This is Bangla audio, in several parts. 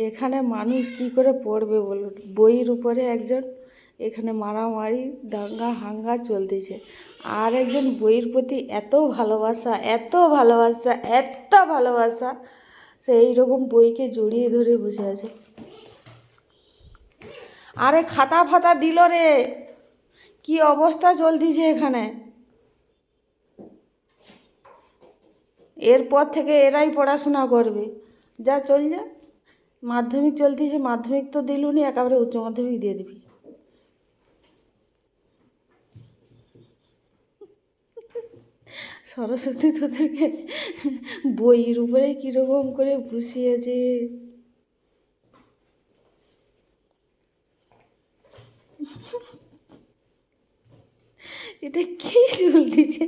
এখানে মানুষ কি করে পড়বে বলুন? বইয়ের উপরে একজন এখানে মারামারি, দাঙ্গা, হাঙ্গা চলতেছে। আর একজন বইয়ের প্রতি এত ভালোবাসা এত ভালোবাসা এত ভালোবাসা, সে এইরকম বইকে জড়িয়ে ধরে বসে আছে। আরে খাতা ফাতা দিল রে! কি অবস্থা চলতেছে এখানে? এরপর থেকে এরাই পড়াশোনা করবে। যা চল যা। মাধ্যমিক চলতেছে মাধ্যমিক তো দিলুনি একেবারে উচ্চ মাধ্যমিক দিয়ে দিবি। সরস্বতী তোদেরকে বইয়ের উপরে কীরকম করে বসিয়েছে। এটা কি চলতেছে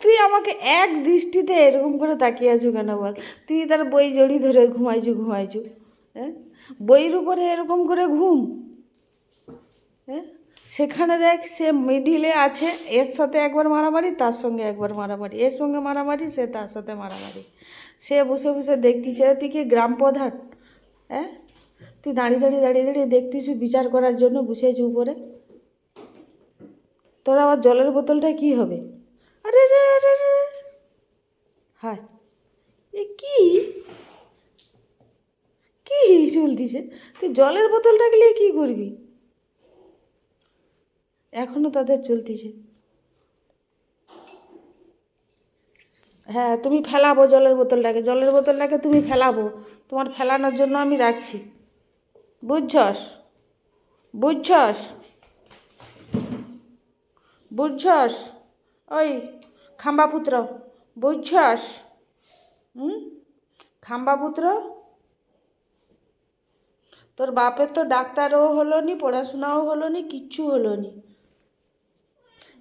তুই আমাকে এক দৃষ্টিতে এরকম করে তাকিয়ে আছো কেন বল? তুই তার বই জড়ি ধরে ঘুমাইছু ঘুমাইছু হ্যাঁ? বইয়ের উপরে এরকম করে ঘুম হ্যাঁ? সেখানে দেখ, সে মিডিলে আছে, এর সাথে একবার মারামারি, তার সঙ্গে একবার মারামারি। এর সঙ্গে মারামারি, সে তার সাথে মারামারি। সে বসে বসে দেখতেছে তুই কি গ্রাম প্রধান? হ্যাঁ? তুই দাঁড়িয়ে দাঁড়িয়ে দাঁড়িয়ে দাঁড়িয়ে দেখতেছু বিচার করার জন্য বসেছি উপরে? তোর আবার জলের বোতলটা কি হবে? আরে হায়। এ কি? কি চলতিছে তুই জলের বোতলটা গেলে কি করবি? এখনও তাদের চলতিছে হ্যাঁ তুমি ফেলাবো জলের বোতলটাকে। জলের বোতলটাকে তুমি ফেলাবো। তোমার ফেলানোর জন্য আমি রাখছি। বুঝছস? বুঝছস? বুঝছস? ওই খাম্বাপুত্র বুঝছস? হুম? খাম্বাপুত্র তোর বাপের তো ডাক্তারও হলো নি পড়াশোনাও হলো নি কিচ্ছু হলো নি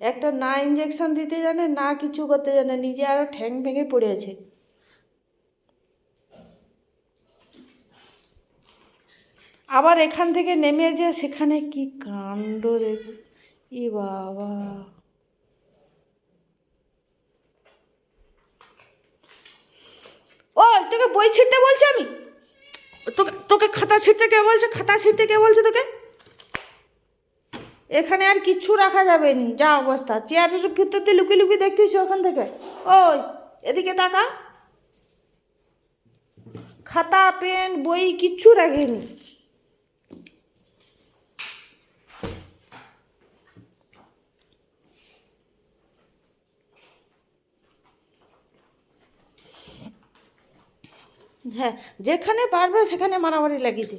একটা না ইঞ্জেকশন দিতে জানে, না কিছু করতে জানে, নিজে আরও ঠ্যাং ভেঙে পড়ে আছে। আবার এখান থেকে নেমে যে সেখানে কি কাণ্ড দেখো ই বাবা ও তোকে বই ছিঁড়তে বলছি আমি? তোকে তোকে খাতা ছিঁড়তে কে বলছে? খাতা ছিঁড়তে কে বলছে তোকে? এখানে আর কিচ্ছু রাখা যাবে নি। যা অবস্থা। চেয়ারের ভিতর দিয়ে লুকিয়ে লুকিয়ে দেখতেছি ওখান থেকে। ওই এদিকে তাকা। খাতা পেন বই কিচ্ছু রাখেনি। হ্যাঁ যেখানে পারবে সেখানে মারামারি লাগিয়ে দে